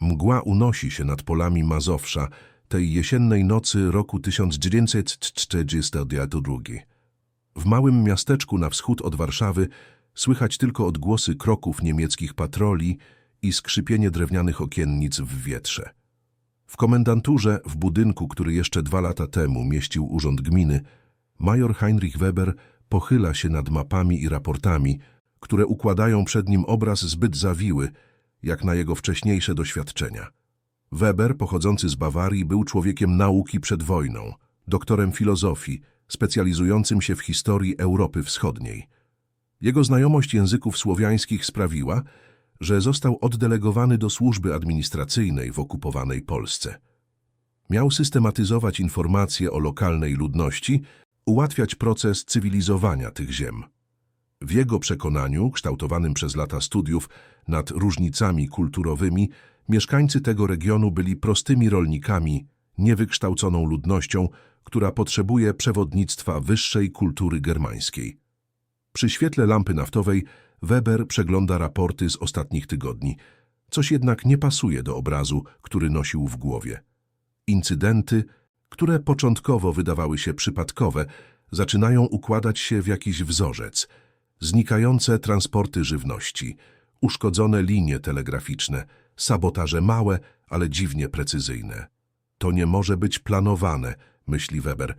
Mgła unosi się nad polami Mazowsza tej jesiennej nocy roku 1942. W małym miasteczku na wschód od Warszawy słychać tylko odgłosy kroków niemieckich patroli i skrzypienie drewnianych okiennic w wietrze. W komendanturze, w budynku, który jeszcze dwa lata temu mieścił urząd gminy, major Heinrich Weber pochyla się nad mapami i raportami, które układają przed nim obraz zbyt zawiły, jak na jego wcześniejsze doświadczenia. Weber, pochodzący z Bawarii, był człowiekiem nauki przed wojną, doktorem filozofii, specjalizującym się w historii Europy Wschodniej. Jego znajomość języków słowiańskich sprawiła, że został oddelegowany do służby administracyjnej w okupowanej Polsce. Miał systematyzować informacje o lokalnej ludności, ułatwiać proces cywilizowania tych ziem. W jego przekonaniu, kształtowanym przez lata studiów nad różnicami kulturowymi, mieszkańcy tego regionu byli prostymi rolnikami, niewykształconą ludnością, która potrzebuje przewodnictwa wyższej kultury germańskiej. Przy świetle lampy naftowej Weber przegląda raporty z ostatnich tygodni. Coś jednak nie pasuje do obrazu, który nosił w głowie. Incydenty, które początkowo wydawały się przypadkowe, zaczynają układać się w jakiś wzorzec. Znikające transporty żywności, uszkodzone linie telegraficzne, sabotaże małe, ale dziwnie precyzyjne. To nie może być planowane, myśli Weber.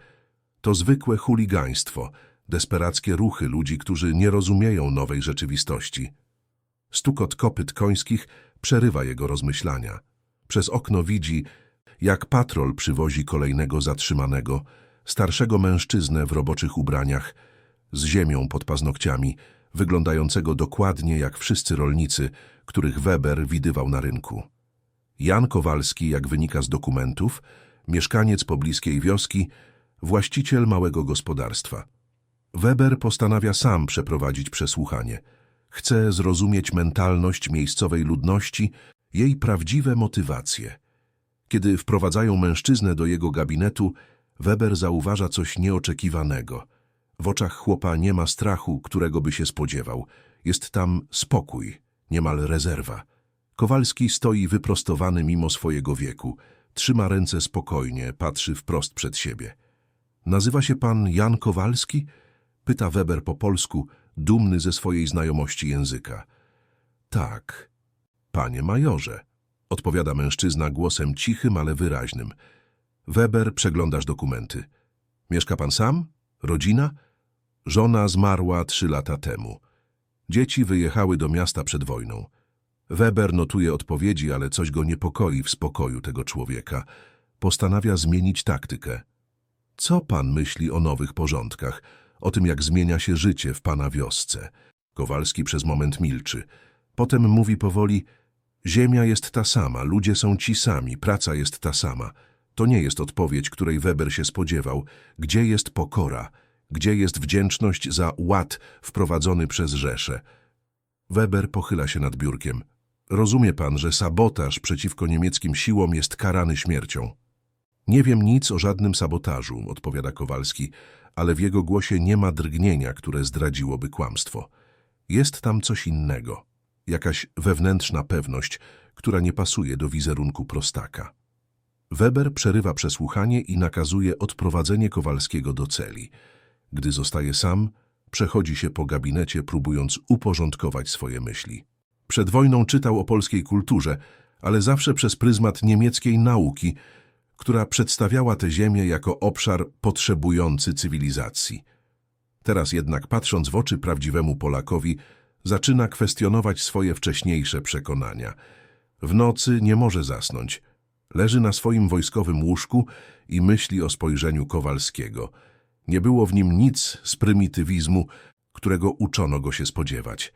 To zwykłe chuligaństwo, desperackie ruchy ludzi, którzy nie rozumieją nowej rzeczywistości. Stukot kopyt końskich przerywa jego rozmyślania. Przez okno widzi, jak patrol przywozi kolejnego zatrzymanego, starszego mężczyznę w roboczych ubraniach, z ziemią pod paznokciami, wyglądającego dokładnie jak wszyscy rolnicy, których Weber widywał na rynku. Jan Kowalski, jak wynika z dokumentów, mieszkaniec pobliskiej wioski, właściciel małego gospodarstwa. Weber postanawia sam przeprowadzić przesłuchanie. Chce zrozumieć mentalność miejscowej ludności, jej prawdziwe motywacje. Kiedy wprowadzają mężczyznę do jego gabinetu, Weber zauważa coś nieoczekiwanego. W oczach chłopa nie ma strachu, którego by się spodziewał. Jest tam spokój, niemal rezerwa. Kowalski stoi wyprostowany mimo swojego wieku. Trzyma ręce spokojnie, patrzy wprost przed siebie. Nazywa się pan Jan Kowalski? Pyta Weber po polsku, dumny ze swojej znajomości języka. Tak, panie majorze, odpowiada mężczyzna głosem cichym, ale wyraźnym. Weber, przeglądasz dokumenty. Mieszka pan sam? Rodzina? Żona zmarła trzy lata temu. Dzieci wyjechały do miasta przed wojną. Weber notuje odpowiedzi, ale coś go niepokoi w spokoju tego człowieka. Postanawia zmienić taktykę. Co pan myśli o nowych porządkach? O tym, jak zmienia się życie w pana wiosce? Kowalski przez moment milczy. Potem mówi powoli, ziemia jest ta sama, ludzie są ci sami, praca jest ta sama. To nie jest odpowiedź, której Weber się spodziewał. Gdzie jest pokora? Gdzie jest wdzięczność za ład wprowadzony przez Rzeszę? Weber pochyla się nad biurkiem. Rozumie pan, że sabotaż przeciwko niemieckim siłom jest karany śmiercią. Nie wiem nic o żadnym sabotażu, odpowiada Kowalski, ale w jego głosie nie ma drgnienia, które zdradziłoby kłamstwo. Jest tam coś innego, jakaś wewnętrzna pewność, która nie pasuje do wizerunku prostaka. Weber przerywa przesłuchanie i nakazuje odprowadzenie Kowalskiego do celi. Gdy zostaje sam, przechodzi się po gabinecie, próbując uporządkować swoje myśli. Przed wojną czytał o polskiej kulturze, ale zawsze przez pryzmat niemieckiej nauki, która przedstawiała tę ziemię jako obszar potrzebujący cywilizacji. Teraz jednak, patrząc w oczy prawdziwemu Polakowi, zaczyna kwestionować swoje wcześniejsze przekonania. W nocy nie może zasnąć. Leży na swoim wojskowym łóżku i myśli o spojrzeniu Kowalskiego. Nie było w nim nic z prymitywizmu, którego uczono go się spodziewać.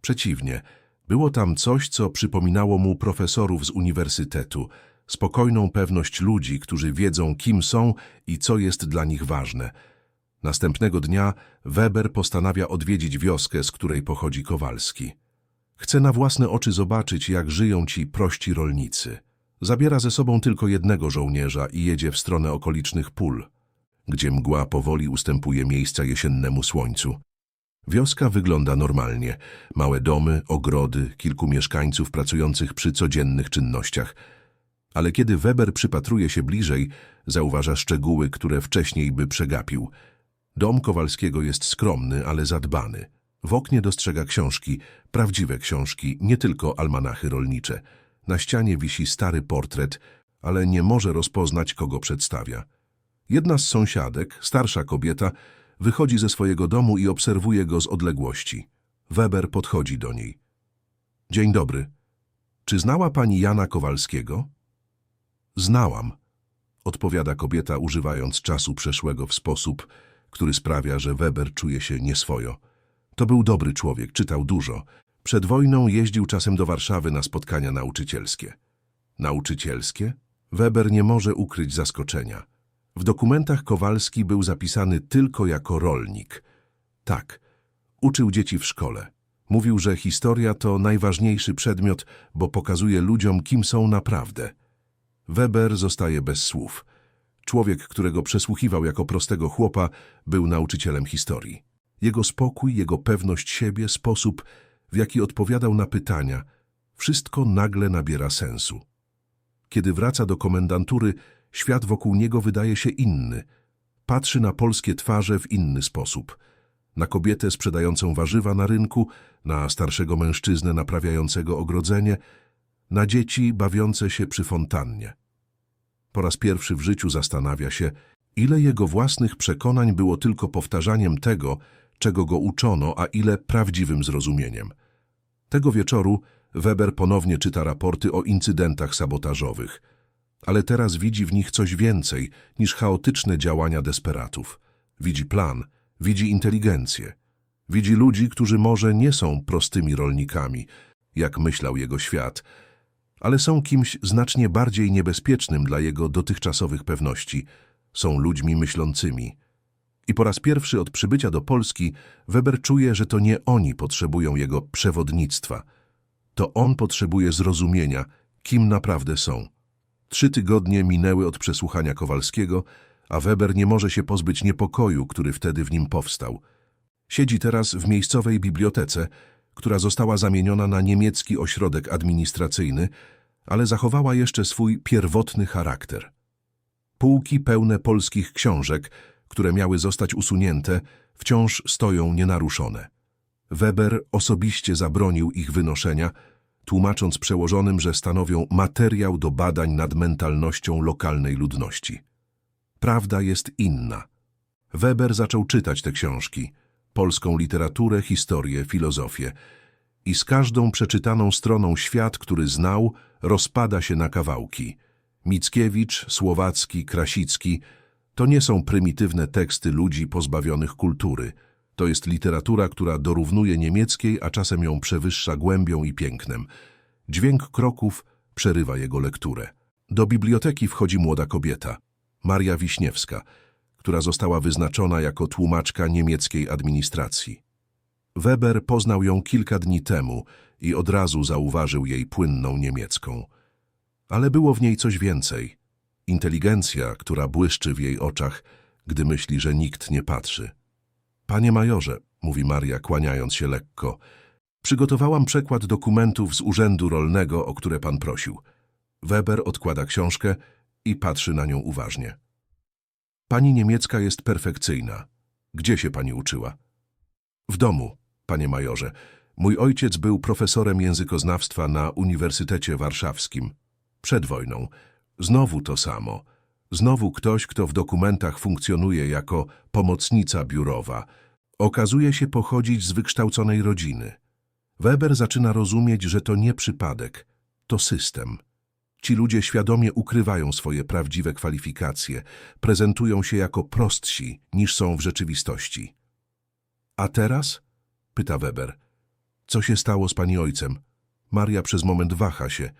Przeciwnie, było tam coś, co przypominało mu profesorów z uniwersytetu, spokojną pewność ludzi, którzy wiedzą, kim są i co jest dla nich ważne. Następnego dnia Weber postanawia odwiedzić wioskę, z której pochodzi Kowalski. Chce na własne oczy zobaczyć, jak żyją ci prości rolnicy. Zabiera ze sobą tylko jednego żołnierza i jedzie w stronę okolicznych pól, gdzie mgła powoli ustępuje miejsca jesiennemu słońcu. Wioska wygląda normalnie. Małe domy, ogrody, kilku mieszkańców pracujących przy codziennych czynnościach. Ale kiedy Weber przypatruje się bliżej, zauważa szczegóły, które wcześniej by przegapił. Dom Kowalskiego jest skromny, ale zadbany. W oknie dostrzega książki, prawdziwe książki, nie tylko almanachy rolnicze. Na ścianie wisi stary portret, ale nie może rozpoznać, kogo przedstawia. Jedna z sąsiadek, starsza kobieta, wychodzi ze swojego domu i obserwuje go z odległości. Weber podchodzi do niej. Dzień dobry. Czy znała pani Jana Kowalskiego? Znałam, odpowiada kobieta, używając czasu przeszłego w sposób, który sprawia, że Weber czuje się nieswojo. To był dobry człowiek, czytał dużo. Przed wojną jeździł czasem do Warszawy na spotkania nauczycielskie. Nauczycielskie? Weber nie może ukryć zaskoczenia. W dokumentach Kowalski był zapisany tylko jako rolnik. Tak, uczył dzieci w szkole. Mówił, że historia to najważniejszy przedmiot, bo pokazuje ludziom, kim są naprawdę. Weber zostaje bez słów. Człowiek, którego przesłuchiwał jako prostego chłopa, był nauczycielem historii. Jego spokój, jego pewność siebie, sposób, w jaki odpowiadał na pytania, wszystko nagle nabiera sensu. Kiedy wraca do komendantury, świat wokół niego wydaje się inny. Patrzy na polskie twarze w inny sposób. Na kobietę sprzedającą warzywa na rynku, na starszego mężczyznę naprawiającego ogrodzenie, na dzieci bawiące się przy fontannie. Po raz pierwszy w życiu zastanawia się, ile jego własnych przekonań było tylko powtarzaniem tego, czego go uczono, a ile prawdziwym zrozumieniem. Tego wieczoru Weber ponownie czyta raporty o incydentach sabotażowych, ale teraz widzi w nich coś więcej niż chaotyczne działania desperatów. Widzi plan, widzi inteligencję, widzi ludzi, którzy może nie są prostymi rolnikami, jak myślał jego świat, ale są kimś znacznie bardziej niebezpiecznym dla jego dotychczasowych pewności. Są ludźmi myślącymi. I po raz pierwszy od przybycia do Polski Weber czuje, że to nie oni potrzebują jego przewodnictwa. To on potrzebuje zrozumienia, kim naprawdę są. Trzy tygodnie minęły od przesłuchania Kowalskiego, a Weber nie może się pozbyć niepokoju, który wtedy w nim powstał. Siedzi teraz w miejscowej bibliotece, która została zamieniona na niemiecki ośrodek administracyjny, ale zachowała jeszcze swój pierwotny charakter. Półki pełne polskich książek, które miały zostać usunięte, wciąż stoją nienaruszone. Weber osobiście zabronił ich wynoszenia, tłumacząc przełożonym, że stanowią materiał do badań nad mentalnością lokalnej ludności. Prawda jest inna. Weber zaczął czytać te książki, polską literaturę, historię, filozofię i z każdą przeczytaną stroną świat, który znał, rozpada się na kawałki. Mickiewicz, Słowacki, Krasicki to nie są prymitywne teksty ludzi pozbawionych kultury. To jest literatura, która dorównuje niemieckiej, a czasem ją przewyższa głębią i pięknem. Dźwięk kroków przerywa jego lekturę. Do biblioteki wchodzi młoda kobieta, Maria Wiśniewska, która została wyznaczona jako tłumaczka niemieckiej administracji. Weber poznał ją kilka dni temu i od razu zauważył jej płynną niemiecką. Ale było w niej coś więcej. Inteligencja, która błyszczy w jej oczach, gdy myśli, że nikt nie patrzy. Panie majorze, mówi Maria, kłaniając się lekko, przygotowałam przekład dokumentów z urzędu rolnego, o które pan prosił. Weber odkłada książkę i patrzy na nią uważnie. Pani niemiecka jest perfekcyjna. Gdzie się pani uczyła? W domu, panie majorze. Mój ojciec był profesorem językoznawstwa na Uniwersytecie Warszawskim. Przed wojną. Znowu to samo. Znowu ktoś, kto w dokumentach funkcjonuje jako pomocnica biurowa. Okazuje się pochodzić z wykształconej rodziny. Weber zaczyna rozumieć, że to nie przypadek, to system. Ci ludzie świadomie ukrywają swoje prawdziwe kwalifikacje, prezentują się jako prostsi niż są w rzeczywistości. A teraz? pyta Weber. Co się stało z pani ojcem? Maria przez moment waha się.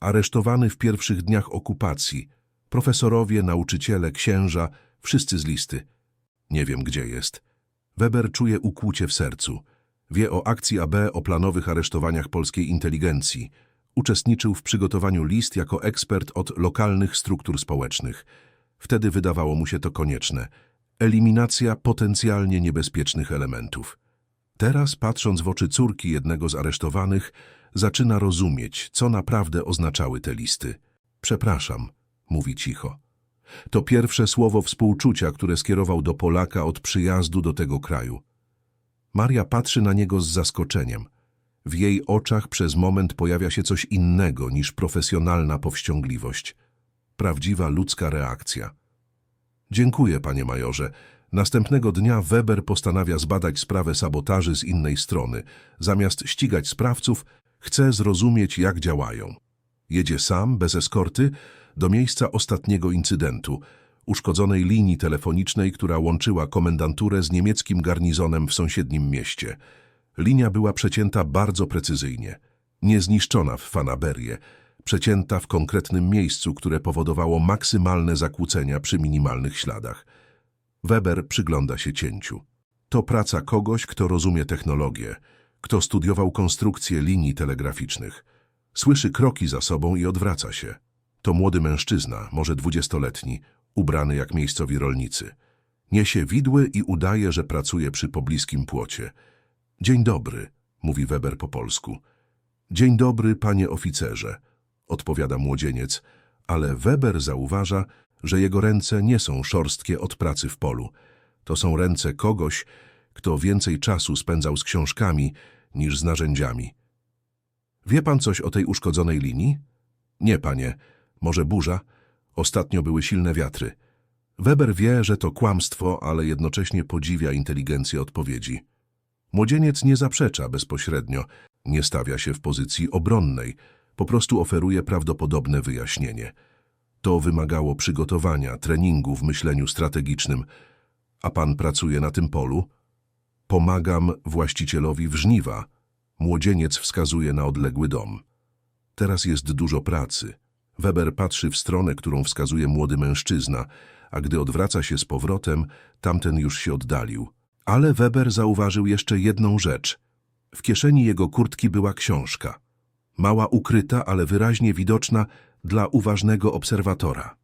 Aresztowany w pierwszych dniach okupacji. Profesorowie, nauczyciele, księża, wszyscy z listy. Nie wiem, gdzie jest. Weber czuje ukłucie w sercu. Wie o akcji AB, o planowych aresztowaniach polskiej inteligencji. Uczestniczył w przygotowaniu list jako ekspert od lokalnych struktur społecznych. Wtedy wydawało mu się to konieczne. Eliminacja potencjalnie niebezpiecznych elementów. Teraz, patrząc w oczy córki jednego z aresztowanych, zaczyna rozumieć, co naprawdę oznaczały te listy. Przepraszam, mówi cicho. To pierwsze słowo współczucia, które skierował do Polaka od przyjazdu do tego kraju. Maria patrzy na niego z zaskoczeniem. W jej oczach przez moment pojawia się coś innego niż profesjonalna powściągliwość. Prawdziwa ludzka reakcja. Dziękuję, panie majorze. Następnego dnia Weber postanawia zbadać sprawę sabotaży z innej strony. Zamiast ścigać sprawców, chce zrozumieć, jak działają. Jedzie sam, bez eskorty, do miejsca ostatniego incydentu, uszkodzonej linii telefonicznej, która łączyła komendanturę z niemieckim garnizonem w sąsiednim mieście. Linia była przecięta bardzo precyzyjnie, niezniszczona w fanaberie, przecięta w konkretnym miejscu, które powodowało maksymalne zakłócenia przy minimalnych śladach. Weber przygląda się cięciu. To praca kogoś, kto rozumie technologię, kto studiował konstrukcję linii telegraficznych. Słyszy kroki za sobą i odwraca się. To młody mężczyzna, może dwudziestoletni, ubrany jak miejscowi rolnicy. Niesie widły i udaje, że pracuje przy pobliskim płocie. Dzień dobry, mówi Weber po polsku. Dzień dobry, panie oficerze, odpowiada młodzieniec, ale Weber zauważa, że jego ręce nie są szorstkie od pracy w polu. To są ręce kogoś, kto więcej czasu spędzał z książkami niż z narzędziami. Wie pan coś o tej uszkodzonej linii? Nie, panie. Może burza? Ostatnio były silne wiatry. Weber wie, że to kłamstwo, ale jednocześnie podziwia inteligencję odpowiedzi. Młodzieniec nie zaprzecza bezpośrednio, nie stawia się w pozycji obronnej, po prostu oferuje prawdopodobne wyjaśnienie. To wymagało przygotowania, treningu w myśleniu strategicznym. A pan pracuje na tym polu? Pomagam właścicielowi w żniwa. Młodzieniec wskazuje na odległy dom. Teraz jest dużo pracy. Weber patrzy w stronę, którą wskazuje młody mężczyzna, a gdy odwraca się z powrotem, tamten już się oddalił. Ale Weber zauważył jeszcze jedną rzecz. W kieszeni jego kurtki była książka. Mała ukryta, ale wyraźnie widoczna dla uważnego obserwatora.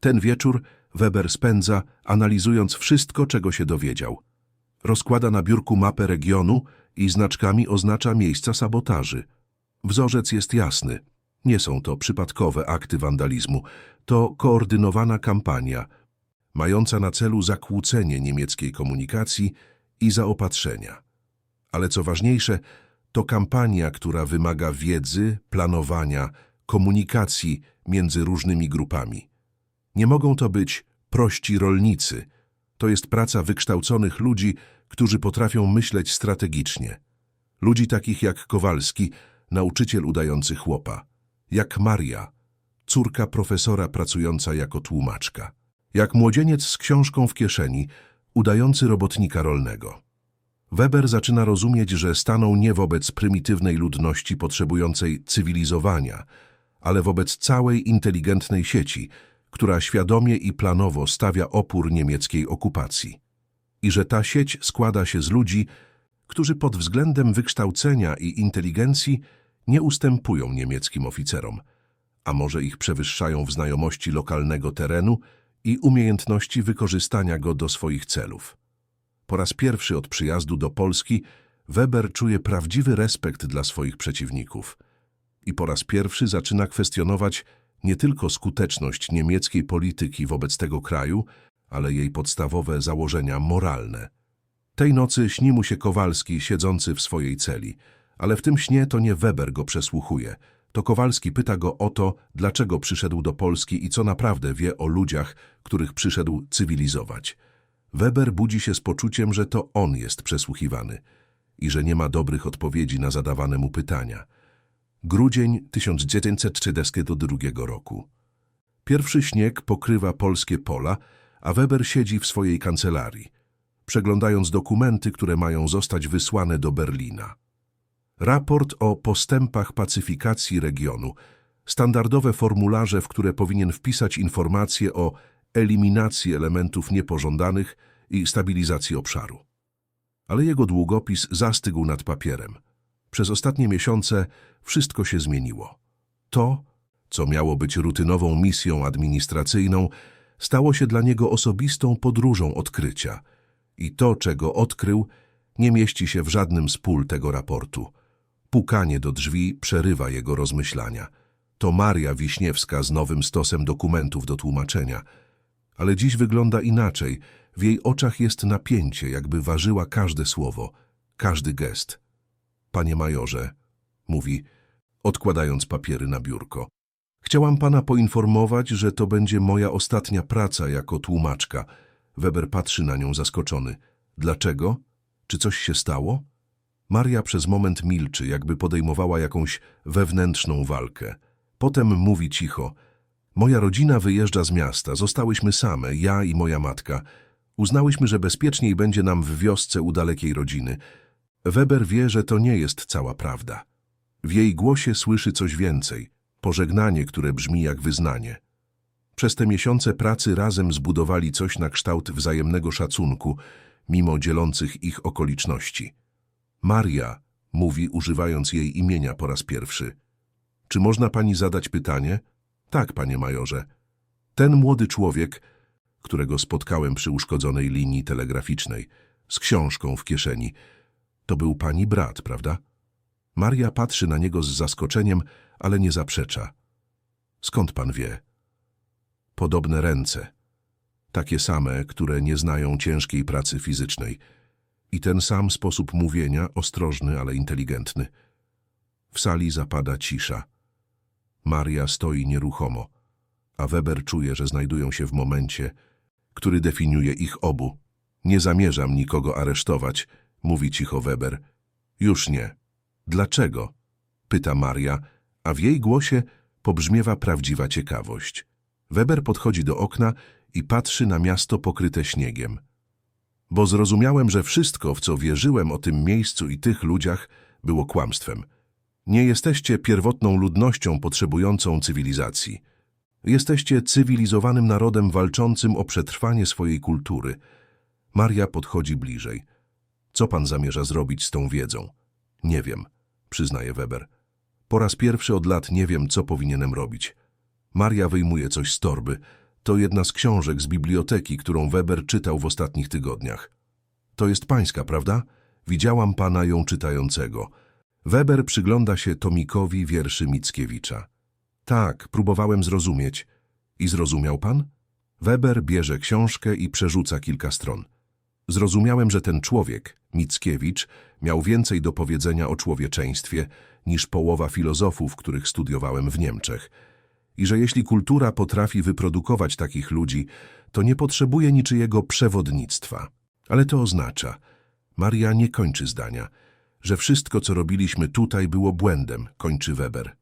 Ten wieczór Weber spędza, analizując wszystko, czego się dowiedział. Rozkłada na biurku mapę regionu i znaczkami oznacza miejsca sabotaży. Wzorzec jest jasny. Nie są to przypadkowe akty wandalizmu. To koordynowana kampania, mająca na celu zakłócenie niemieckiej komunikacji i zaopatrzenia. Ale co ważniejsze, to kampania, która wymaga wiedzy, planowania, komunikacji między różnymi grupami. Nie mogą to być prości rolnicy. To jest praca wykształconych ludzi, którzy potrafią myśleć strategicznie. Ludzi takich jak Kowalski, nauczyciel udający chłopa, jak Maria, córka profesora pracująca jako tłumaczka, jak młodzieniec z książką w kieszeni, udający robotnika rolnego. Weber zaczyna rozumieć, że stanął nie wobec prymitywnej ludności potrzebującej cywilizowania, ale wobec całej inteligentnej sieci, która świadomie i planowo stawia opór niemieckiej okupacji. I że ta sieć składa się z ludzi, którzy pod względem wykształcenia i inteligencji nie ustępują niemieckim oficerom, a może ich przewyższają w znajomości lokalnego terenu i umiejętności wykorzystania go do swoich celów. Po raz pierwszy od przyjazdu do Polski Weber czuje prawdziwy respekt dla swoich przeciwników i po raz pierwszy zaczyna kwestionować nie tylko skuteczność niemieckiej polityki wobec tego kraju, ale jej podstawowe założenia moralne. Tej nocy śni mu się Kowalski siedzący w swojej celi, ale w tym śnie to nie Weber go przesłuchuje. To Kowalski pyta go o to, dlaczego przyszedł do Polski i co naprawdę wie o ludziach, których przyszedł cywilizować. Weber budzi się z poczuciem, że to on jest przesłuchiwany i że nie ma dobrych odpowiedzi na zadawane mu pytania. Grudzień 1932 roku. Pierwszy śnieg pokrywa polskie pola, a Weber siedzi w swojej kancelarii, przeglądając dokumenty, które mają zostać wysłane do Berlina. Raport o postępach pacyfikacji regionu, standardowe formularze, w które powinien wpisać informacje o eliminacji elementów niepożądanych i stabilizacji obszaru. Ale jego długopis zastygł nad papierem. Przez ostatnie miesiące wszystko się zmieniło. To, co miało być rutynową misją administracyjną, stało się dla niego osobistą podróżą odkrycia. I to, czego odkrył, nie mieści się w żadnym z pól tego raportu. Pukanie do drzwi przerywa jego rozmyślania. To Maria Wiśniewska z nowym stosem dokumentów do tłumaczenia. Ale dziś wygląda inaczej. W jej oczach jest napięcie, jakby ważyła każde słowo, każdy gest. Panie majorze, mówi, odkładając papiery na biurko. Chciałam pana poinformować, że to będzie moja ostatnia praca jako tłumaczka. Weber patrzy na nią zaskoczony. Dlaczego? Czy coś się stało? Maria przez moment milczy, jakby podejmowała jakąś wewnętrzną walkę. Potem mówi cicho. Moja rodzina wyjeżdża z miasta, zostałyśmy same, ja i moja matka. Uznałyśmy, że bezpieczniej będzie nam w wiosce u dalekiej rodziny. Weber wie, że to nie jest cała prawda. W jej głosie słyszy coś więcej, pożegnanie, które brzmi jak wyznanie. Przez te miesiące pracy razem zbudowali coś na kształt wzajemnego szacunku, mimo dzielących ich okoliczności. Maria, mówi używając jej imienia po raz pierwszy. Czy można pani zadać pytanie? Tak, panie majorze. Ten młody człowiek, którego spotkałem przy uszkodzonej linii telegraficznej, z książką w kieszeni, to był pani brat, prawda? Maria patrzy na niego z zaskoczeniem, ale nie zaprzecza. Skąd pan wie? Podobne ręce. Takie same, które nie znają ciężkiej pracy fizycznej. I ten sam sposób mówienia, ostrożny, ale inteligentny. W sali zapada cisza. Maria stoi nieruchomo, a Weber czuje, że znajdują się w momencie, który definiuje ich obu. Nie zamierzam nikogo aresztować, mówi cicho Weber. Już nie. Dlaczego? pyta Maria, a w jej głosie pobrzmiewa prawdziwa ciekawość. Weber podchodzi do okna i patrzy na miasto pokryte śniegiem. Bo zrozumiałem, że wszystko, w co wierzyłem o tym miejscu i tych ludziach, było kłamstwem. Nie jesteście pierwotną ludnością potrzebującą cywilizacji. Jesteście cywilizowanym narodem walczącym o przetrwanie swojej kultury. Maria podchodzi bliżej. Co pan zamierza zrobić z tą wiedzą? Nie wiem, przyznaje Weber. Po raz pierwszy od lat nie wiem, co powinienem robić. Maria wyjmuje coś z torby. To jedna z książek z biblioteki, którą Weber czytał w ostatnich tygodniach. To jest pańska, prawda? Widziałam pana ją czytającego. Weber przygląda się tomikowi wierszy Mickiewicza. Tak, próbowałem zrozumieć. I zrozumiał pan? Weber bierze książkę i przerzuca kilka stron. Zrozumiałem, że ten człowiek, Mickiewicz, miał więcej do powiedzenia o człowieczeństwie niż połowa filozofów, których studiowałem w Niemczech. I że jeśli kultura potrafi wyprodukować takich ludzi, to nie potrzebuje niczyjego przewodnictwa. Ale to oznacza, Maria nie kończy zdania, że wszystko, co robiliśmy tutaj, było błędem, kończy Weber.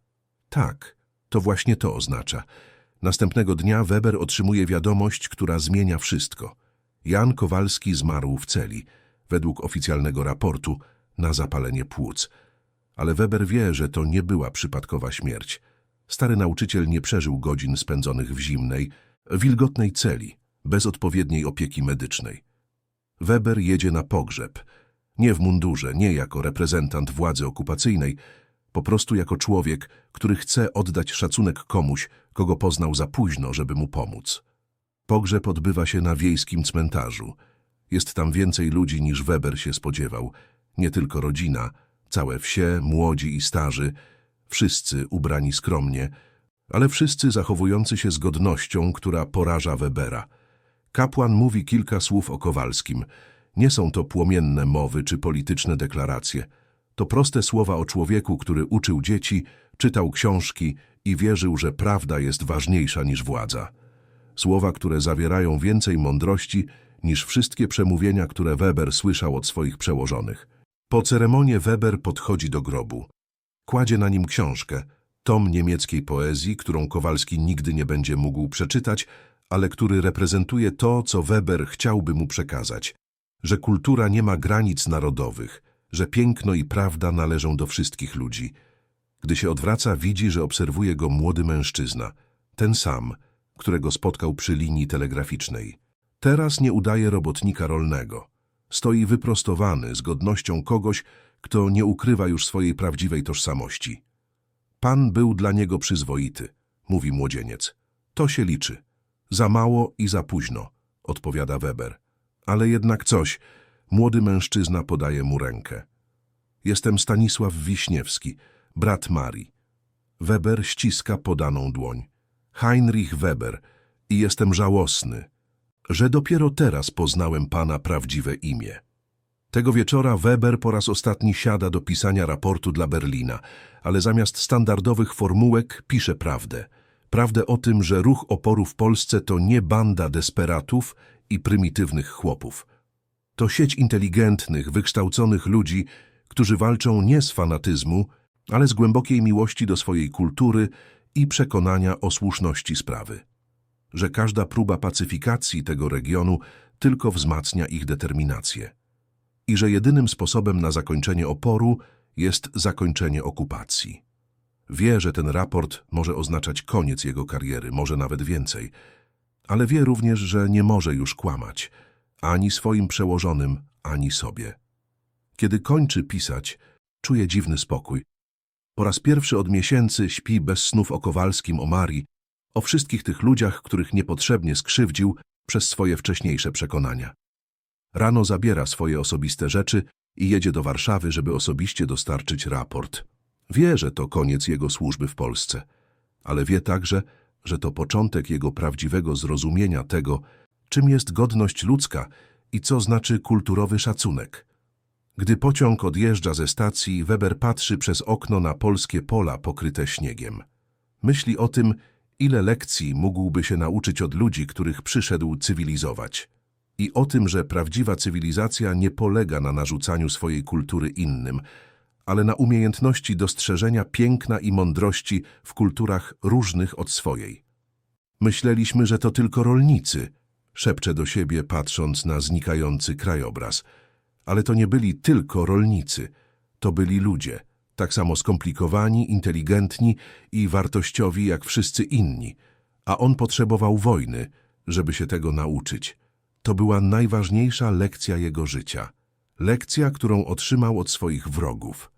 Tak, to właśnie to oznacza. Następnego dnia Weber otrzymuje wiadomość, która zmienia wszystko. Jan Kowalski zmarł w celi, według oficjalnego raportu, na zapalenie płuc. Ale Weber wie, że to nie była przypadkowa śmierć. Stary nauczyciel nie przeżył godzin spędzonych w zimnej, wilgotnej celi, bez odpowiedniej opieki medycznej. Weber jedzie na pogrzeb. Nie w mundurze, nie jako reprezentant władzy okupacyjnej, po prostu jako człowiek, który chce oddać szacunek komuś, kogo poznał za późno, żeby mu pomóc. Pogrzeb odbywa się na wiejskim cmentarzu. Jest tam więcej ludzi niż Weber się spodziewał. Nie tylko rodzina, całe wsie, młodzi i starzy, wszyscy ubrani skromnie, ale wszyscy zachowujący się z godnością, która poraża Webera. Kapłan mówi kilka słów o Kowalskim. Nie są to płomienne mowy czy polityczne deklaracje. To proste słowa o człowieku, który uczył dzieci, czytał książki i wierzył, że prawda jest ważniejsza niż władza. Słowa, które zawierają więcej mądrości niż wszystkie przemówienia, które Weber słyszał od swoich przełożonych. Po ceremonii Weber podchodzi do grobu. Kładzie na nim książkę, tom niemieckiej poezji, którą Kowalski nigdy nie będzie mógł przeczytać, ale który reprezentuje to, co Weber chciałby mu przekazać, że kultura nie ma granic narodowych, że piękno i prawda należą do wszystkich ludzi. Gdy się odwraca, widzi, że obserwuje go młody mężczyzna, ten sam, którego spotkał przy linii telegraficznej. Teraz nie udaje robotnika rolnego. Stoi wyprostowany, z godnością kogoś, kto nie ukrywa już swojej prawdziwej tożsamości. Pan był dla niego przyzwoity, mówi młodzieniec. To się liczy. Za mało i za późno, odpowiada Weber. Ale jednak coś, Młody mężczyzna podaje mu rękę. Jestem Stanisław Wiśniewski, brat Marii. Weber ściska podaną dłoń. Heinrich Weber i jestem żałosny, że dopiero teraz poznałem pana prawdziwe imię. Tego wieczora Weber po raz ostatni siada do pisania raportu dla Berlina, ale zamiast standardowych formułek pisze prawdę. Prawdę o tym, że ruch oporu w Polsce to nie banda desperatów i prymitywnych chłopów. To sieć inteligentnych, wykształconych ludzi, którzy walczą nie z fanatyzmu, ale z głębokiej miłości do swojej kultury i przekonania o słuszności sprawy. Że każda próba pacyfikacji tego regionu tylko wzmacnia ich determinację. I że jedynym sposobem na zakończenie oporu jest zakończenie okupacji. Wie, że ten raport może oznaczać koniec jego kariery, może nawet więcej, ale wie również, że nie może już kłamać, ani swoim przełożonym, ani sobie. Kiedy kończy pisać, czuje dziwny spokój. Po raz pierwszy od miesięcy śpi bez snów o Kowalskim, o Marii, o wszystkich tych ludziach, których niepotrzebnie skrzywdził przez swoje wcześniejsze przekonania. Rano zabiera swoje osobiste rzeczy i jedzie do Warszawy, żeby osobiście dostarczyć raport. Wie, że to koniec jego służby w Polsce, ale wie także, że to początek jego prawdziwego zrozumienia tego, czym jest godność ludzka i co znaczy kulturowy szacunek. Gdy pociąg odjeżdża ze stacji, Weber patrzy przez okno na polskie pola pokryte śniegiem. Myśli o tym, ile lekcji mógłby się nauczyć od ludzi, których przyszedł cywilizować. I o tym, że prawdziwa cywilizacja nie polega na narzucaniu swojej kultury innym, ale na umiejętności dostrzeżenia piękna i mądrości w kulturach różnych od swojej. Myśleliśmy, że to tylko rolnicy, szepcze do siebie, patrząc na znikający krajobraz. Ale to nie byli tylko rolnicy, to byli ludzie, tak samo skomplikowani, inteligentni i wartościowi jak wszyscy inni, a on potrzebował wojny, żeby się tego nauczyć. To była najważniejsza lekcja jego życia. Lekcja, którą otrzymał od swoich wrogów.